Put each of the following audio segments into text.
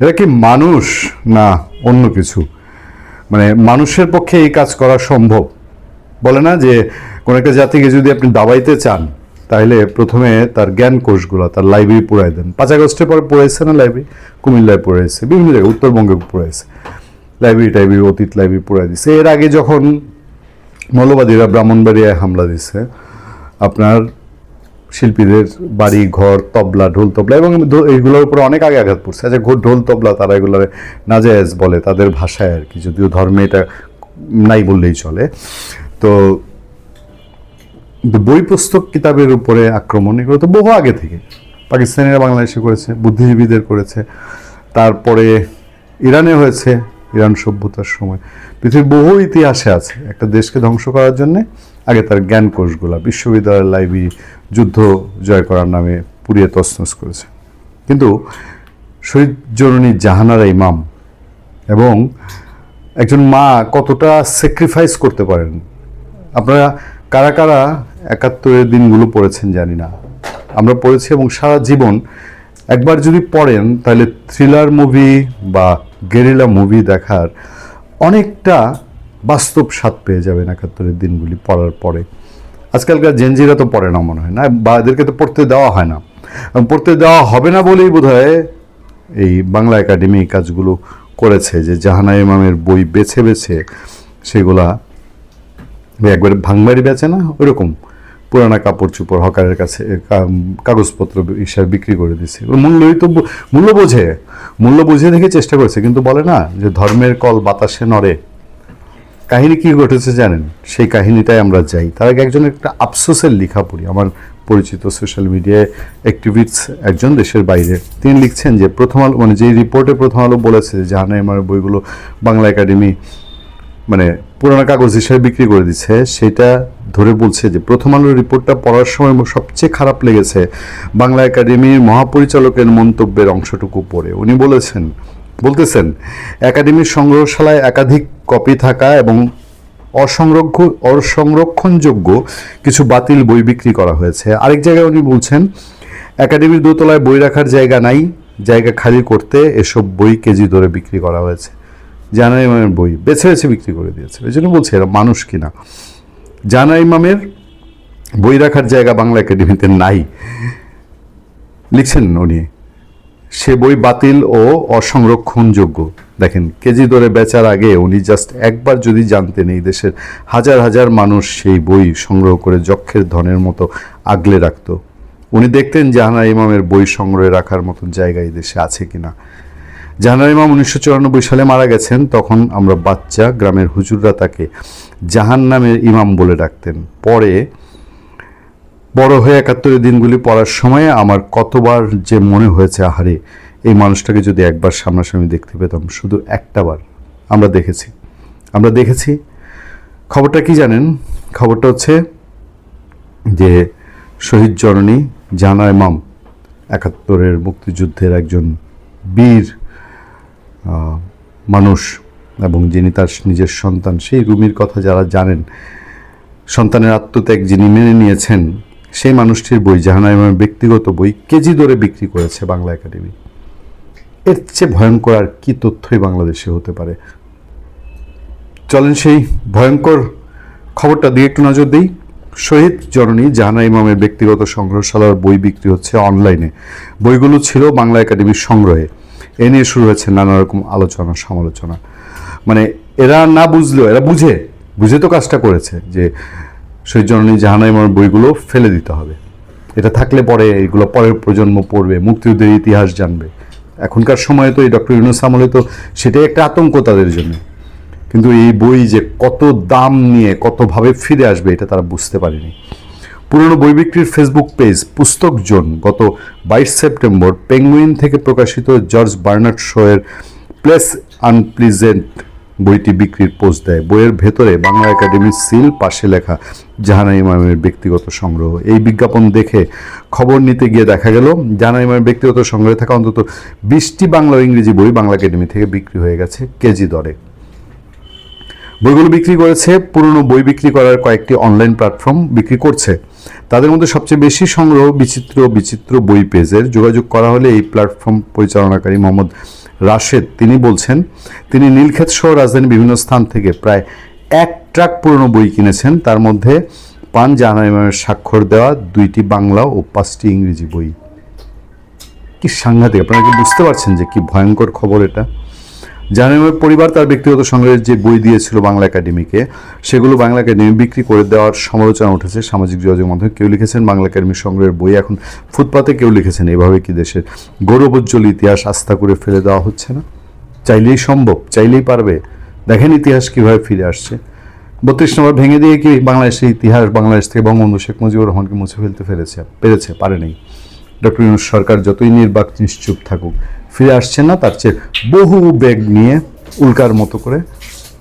এরা কি মানুষ? না, অন্য কিছু। মানে মানুষের পক্ষে এই কাজ করা সম্ভব। বলে না যে কোনো একটা জাতিকে যদি আপনি দাবাইতে চান, তাহলে প্রথমে তার জ্ঞান কোষগুলো, তার লাইব্রেরি পড়াই দেন। পাঁচ আগস্টের পরে পড়েছে না লাইব্রেরি? কুমিল্লায় পড়েছে বিভিন্ন জায়গায়, উত্তরবঙ্গে পড়েছে লাইব্রেরি টাইব্রেরি, অতীত লাইব্রেরি পড়াই দিছে। এর আগে যখন মৌলবাদীরা ব্রাহ্মণবাড়িয়ায় হামলা দিছে, আপনার শিল্পীদের বাড়ি, ঘর, তবলা, ঢোল তবলা এবং এইগুলোর উপরে অনেক আগে আঘাত পড়ছে। আচ্ছা ঢোল তবলা তারা এগুলোর নাজায়েজ বলে তাদের ভাষায় আর কি, যদিও ধর্মে এটা নাই বললেই চলে। তো বই পুস্তক কিতাবের উপরে আক্রমণ এগুলো তো বহু আগে থেকে। পাকিস্তানিরা বাংলাদেশে করেছে, বুদ্ধিজীবীদের করেছে। তারপরে ইরানে হয়েছে ইরান সভ্যতার সময়। পৃথিবীর বহু ইতিহাসে আছে, একটা দেশকে ধ্বংস করার জন্যে আগে তার জ্ঞান কোষগুলা, বিশ্ববিদ্যালয়ের লাইব্রেরি, যুদ্ধ জয় করার নামে পুড়িয়ে তছনছ করেছে। কিন্তু শহীদ জননী জাহানারা ইমাম এবং একজন মা কতটা স্যাক্রিফাইস করতে পারেন? আপনারা কারা কারা একাত্তরের দিনগুলো পড়েছেন জানি না। আমরা পড়েছি এবং সারা জীবন একবার যদি পড়েন তাহলে থ্রিলার মুভি বা গেরিলা মুভি দেখার অনেকটা বাস্তব স্বাদ পেয়ে যাবেন একাত্তরের দিনগুলি পড়ার পরে। আজকালকার জেনজিরা তো পড়ে না মনে হয়, না? বা এদেরকে তো পড়তে দেওয়া হয় না। পড়তে দেওয়া হবে না বলেই বোধ এই বাংলা একাডেমি কাজগুলো করেছে, যে জাহানা ইমামের বই বেছে বেছে সেগুলা একবারে ভাঙবাড়ি বেছে না? ওইরকম পুরানা কাপড় চোপড় হকারের কাছে কাগজপত্র হিসাবে বিক্রি করে দিছে মূল্যই তো মূল্য বোঝে, মূল্য বুঝে দেখে চেষ্টা করেছে, কিন্তু বলে না যে ধর্মের কল বাতাসে নড়ে। কাহিনী কি ঘটেছে জানেন? সেই কাহিনীটাই আমরা যাই। তার আগে একজন একটা আফসোসের লেখা পড়ি। আমার পরিচিত সোশ্যাল মিডিয়ায় অ্যাক্টিভিস্ট একজন দেশের বাইরে। তিনি লিখছেন যে, প্রথম আলো মানে যে রিপোর্টে প্রথম আলো বলেছে যে, জাহানাইমার বইগুলো বাংলা একাডেমি মানে পুরানো কাগজ হিসেবে বিক্রি করে দিচ্ছে, সেটা ধরে বলছে যে প্রথম আলোর রিপোর্টটা পড়ার সময় সবচেয়ে খারাপ লেগেছে। বাংলা একাডেমির মহাপরিচালকের মন্তব্যের অংশটুকু পড়ে। উনি বলেছেন, বলতেছেন, একাডেমির সংগ্রহশালায় একাধিক কপি থাকা এবং অসংরক্ষ, অসংরক্ষণযোগ্য কিছু বাতিল বই বিক্রি করা হয়েছে। আরেক জায়গায় উনি বলছেন, একাডেমির দোতলায় বই রাখার জায়গা নাই, জায়গা খালি করতে এসব বই কেজি ধরে বিক্রি করা হয়েছে। জানা ইমামের বই বেছে বেছে বিক্রি করে দিয়েছে ওই জন্য বলছি, এরা মানুষ কিনা? জানা ইমামের বই রাখার জায়গা বাংলা একাডেমিতে নাই। লিখছেন উনি, সে বই বাতিল ও অসংরক্ষণযোগ্য। দেখেন, কেজি ধরে বেচার আগে উনি জাস্ট একবার যদি জানতেন এই দেশের হাজার হাজার মানুষ সেই বই সংগ্রহ করে যক্ষের ধনের মতো আগলে রাখত। উনি দেখতেন জাহানা ইমামের বই সংগ্রহে রাখার মতন জায়গা এই দেশে আছে কিনা। জাহানার ইমাম উনিশশো চুরানব্বই সালে মারা গেছেন, তখন আমরা বাচ্চা গ্রামের হুজুররা তাকে জাহান নামের ইমাম বলে ডাকতেন। পরে বড় হয়ে একাত্তরের দিনগুলি পড়ার সময় আমার কতবার যে মনে হয়েছে, আহারে, এই মানুষটাকে যদি একবার সামনাসামনি দেখতে পেতাম, শুধু একটা বার আমরা দেখেছি। আমরা দেখেছি, খবরটা কি জানেন? খবরটা হচ্ছে যে শহীদ জননী জানা ইমাম একাত্তরের মুক্তিযুদ্ধের একজন বীর মানুষ এবং যিনি তার নিজের সন্তান, সেই রুমির কথা যারা জানেন, সন্তানের আত্মত্যাগ যিনি মেনে নিয়েছেন, সেই মানুষটির বই জাহানা ইমামের ব্যক্তিগত বই কেজি দরে বিক্রি করেছে বাংলা একাডেমি। এর চেয়ে ভয়ঙ্কর আর কি তথ্যই বাংলাদেশে হতে পারে? চলেন সেই ভয়ঙ্কর খবরটা দিয়ে একটু নজর দিই। শহীদ জননী জাহানা ইমামের ব্যক্তিগত সংগ্রহশালার বই বিক্রি হচ্ছে অনলাইনে। বইগুলো ছিল বাংলা একাডেমির সংগ্রহে। এ নিয়ে শুরু হয়েছে নানা রকম আলোচনা, সমালোচনা। মানে এরা না বুঝলেও, এরা বুঝে বুঝে তো কাজটা করেছে যে শহীদ জননী জাহানা ইমামের বইগুলো ফেলে দিতে হবে। এটা থাকলে পরে এগুলো পরের প্রজন্ম পড়বে, মুক্তিযুদ্ধের ইতিহাস জানবে। এখনকার সময়ে তো এই ডক্টর ইউনুস আমলে তো সেটাই একটা আতঙ্ক তাদের জন্য। কিন্তু এই বই যে কত দাম নিয়ে কতভাবে ফিরে আসবে এটা তারা বুঝতে পারেনি। পুরনো বই বিক্রির ফেসবুক পেজ পুস্তক জোন, গত বাইশ সেপ্টেম্বর পেঙ্গুইন থেকে প্রকাশিত জর্জ বার্নার্ড শোয়ের প্লেস আনপ্লিজেন্ট বইটি বিক্রির পোস্ট দেয়। বইয়ের ভেতরে বাংলা একাডেমির সিল, পাশে লেখা জাহানা ইমামের ব্যক্তিগত সংগ্রহ। এই বিজ্ঞাপন দেখে খবর নিতে গিয়ে দেখা গেল, জাহানা ইমামের ব্যক্তিগত সংগ্রহে থাকা অন্তত বিশটি বাংলা ও ইংরেজি বই বাংলা একাডেমি থেকে বিক্রি হয়ে গেছে কেজি দরে। বইগুলো বিক্রি করেছে, পুরনো বই বিক্রি করার কয়েকটি অনলাইন প্ল্যাটফর্ম বিক্রি করছে। তাদের মধ্যে সবচেয়ে বেশি সংগ্রহ বিচিত্র বিচিত্র বই পেজের। যোগাযোগ করা হলে এই প্ল্যাটফর্ম পরিচালনাকারী মোহাম্মদ রাশেদ, তিনি বলছেন, তিনি নীলক্ষেত সহ রাজধানীর বিভিন্ন স্থান থেকে প্রায় এক ট্রাক পুরনো বই কিনেছেন। তার মধ্যে পান জাহানা ইমামের স্বাক্ষর দেওয়া দুইটি বাংলা ও পাঁচটি ইংরেজি বই। কি সাংঘাতিক, আপনারা কি বুঝতে পারছেন যে কি ভয়ঙ্কর খবর এটা? জাহানামের পরিবার তার ব্যক্তিগত সংগ্রহের যে বই দিয়েছিল বাংলা একাডেমিকে, সেগুলো বাংলা একাডেমি বিক্রি করে দেওয়ার সমালোচনা উঠেছে। সামাজিক যোগাযোগ মাধ্যমে কেউ লিখেছেন বাংলা একাডেমির সংগ্রহের বই। এখন ফুটপাতে কেউ লিখেছেন, এভাবে কি দেশের গৌরবোজ্জ্বল ইতিহাস আস্থা করে ফেলে দেওয়া হচ্ছে না? চাইলেই সম্ভব, চাইলেই পারবে। দেখেন ইতিহাস কীভাবে ফিরে আসছে। বত্রিশ নম্বর, ভেঙে দিয়ে কি বাংলাদেশের ইতিহাস, বাংলাদেশ থেকে বঙ্গবন্ধু শেখ মুজিবুর রহমানকে মুছে ফেলতে পেরেছে পেরেছে, পারেনি। ডক্টর ইউনুস সরকার যতই নির্বাক, নিশ্চুপ থাকুক ফিরে আসছে না, তার চেয়ে বহু বেগ নিয়ে উল্কার মতো করে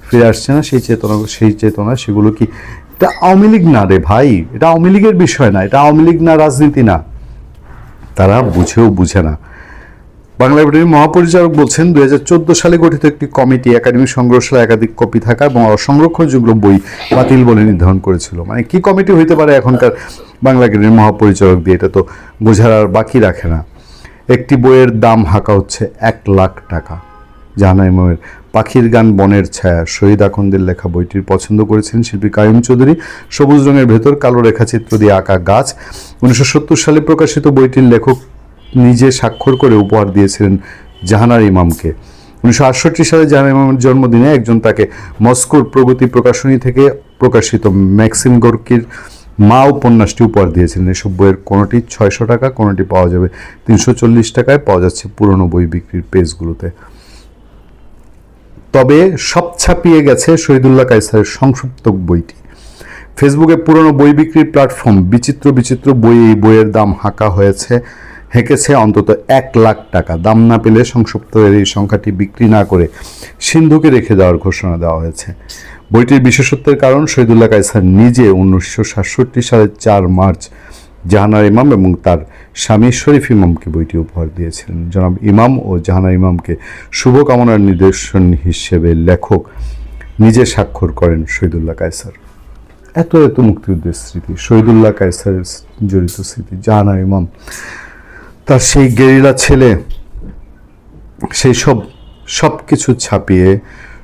ফিরে আসছে না, সেই চেতনা সেই চেতনা, সেগুলো কি, এটা আওয়ামী লীগ না রে ভাই? এটা আওয়ামী লীগের বিষয় না, এটা আওয়ামী লীগ না, রাজনীতি না। তারা বুঝেও বুঝে না। বাংলা একাডেমির মহাপরিচালক বলছেন দু হাজার চোদ্দ সালে গঠিত একটি কমিটি, একাডেমি সংগ্রহশালা একাধিক কপি থাকা এবং অসংরক্ষণযোগ্য বই বাতিল বলে নির্ধারণ করেছিল। মানে কি কমিটি হইতে পারে এখনকার বাংলা একাডেমির মহাপরিচালক দিয়ে, এটা তো বোঝার আর বাকি রাখে না। একটি বইয়ের দাম হাঁকা হচ্ছে এক লাখ টাকা। জাহানা ইমামের পাখির গান বনের ছায়া। শহীদ আকন্দের লেখা বইটির পছন্দ করেছেন শিল্পী কায়ুম চৌধুরী। সবুজ রঙের ভেতর কালো রেখাচিত্র দিয়ে আঁকা গাছ। উনিশশো সত্তর সালে প্রকাশিত বইটির লেখক নিজে স্বাক্ষর করে উপহার দিয়েছিলেন জাহানার ইমামকে। উনিশশো আটষট্টি সালে জাহানার ইমামের জন্মদিনে একজন তাকে মস্কোর প্রগতি প্রকাশনী থেকে প্রকাশিত ম্যাক্সিম গর্কির মা উপন্যাসটি উপহার দিয়েছিলেন। এসব বইয়ের কোনোটি ছয়শো টাকা, কোনোটি পাওয়া যাবে তিনশো চল্লিশ টাকায়, পাওয়া যাচ্ছে পুরনো বই বিক্রির পেজগুলোতে। তবে সব ছাপিয়ে গেছে শহীদুল্লাহ কায়সারের সংক্ষিপ্ত বইটি। ফেসবুকে পুরনো বই বিক্রির প্ল্যাটফর্ম, বিচিত্র বিচিত্র বই এই বইয়ের দাম হাঁকা হয়েছে, হেঁকেছে অন্তত এক লাখ টাকা। দাম না পেলে সংক্ষিপ্তের এই সংখ্যাটি বিক্রি না করে সিন্ধুকে রেখে দেওয়ার ঘোষণা দেওয়া হয়েছে। বইটির বিশেষত্বের কারণ শহীদুল্লাহ কায়সার নিজে উনিশশো সাতষট্টি সালের চার মার্চ জাহানার ইমাম এবং তার স্বামী শরীফ ইমামকে বইটি উপহার দিয়েছিলেন। জনাব ইমাম ও জাহানার ইমামকে শুভকামনার নিদর্শন হিসেবে লেখক নিজে স্বাক্ষর করেন শহীদুল্লাহ কায়সার। এত এত মুক্তিযুদ্ধের স্মৃতি, শহীদুল্লাহ কায়সারের জড়িত স্মৃতি, জাহানার ইমাম, তার সেই গেরিলা ছেলে, সেই সব সব কিছু ছাপিয়ে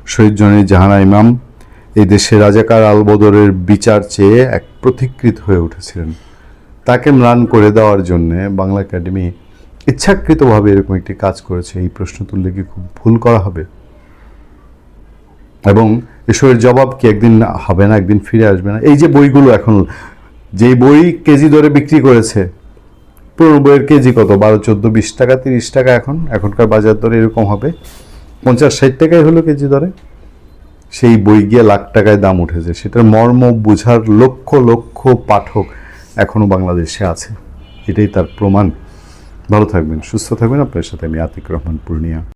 শহীদ জনী জাহানা ইমাম এই দেশে রাজাকার আলবদরের বিচার চেয়ে এক প্রতিকৃত হয়ে উঠেছিলেন। তাকে ম্লান করে দেওয়ার জন্যে বাংলা একাডেমি ইচ্ছাকৃতভাবে এরকম একটি কাজ করেছে। এই প্রশ্ন তুললে কি খুব ভুল করা হবে? এবং এসবের জবাব কি একদিন হবে না, একদিন ফিরে আসবে না? এই যে বইগুলো এখন যেই বই কেজি দরে বিক্রি করেছে, পুরনো বইয়ের কেজি কত? বারো, চোদ্দ, বিশ টাকা, তিরিশ টাকা এখন? এখনকার বাজার দরে এরকম হবে? পঞ্চাশ, ষাট টাকাই হলো কেজি দরে? সেই বই গিয়ে লাখ টাকায় দাম উঠেছে। সেটার মর্ম বোঝার লক্ষ লক্ষ পাঠক এখনও বাংলাদেশে আছে। এটাই তার প্রমাণ। ভালো থাকবেন, সুস্থ থাকবেন। আপনার সাথে আমি আতিক রহমান, পূর্ণিয়া।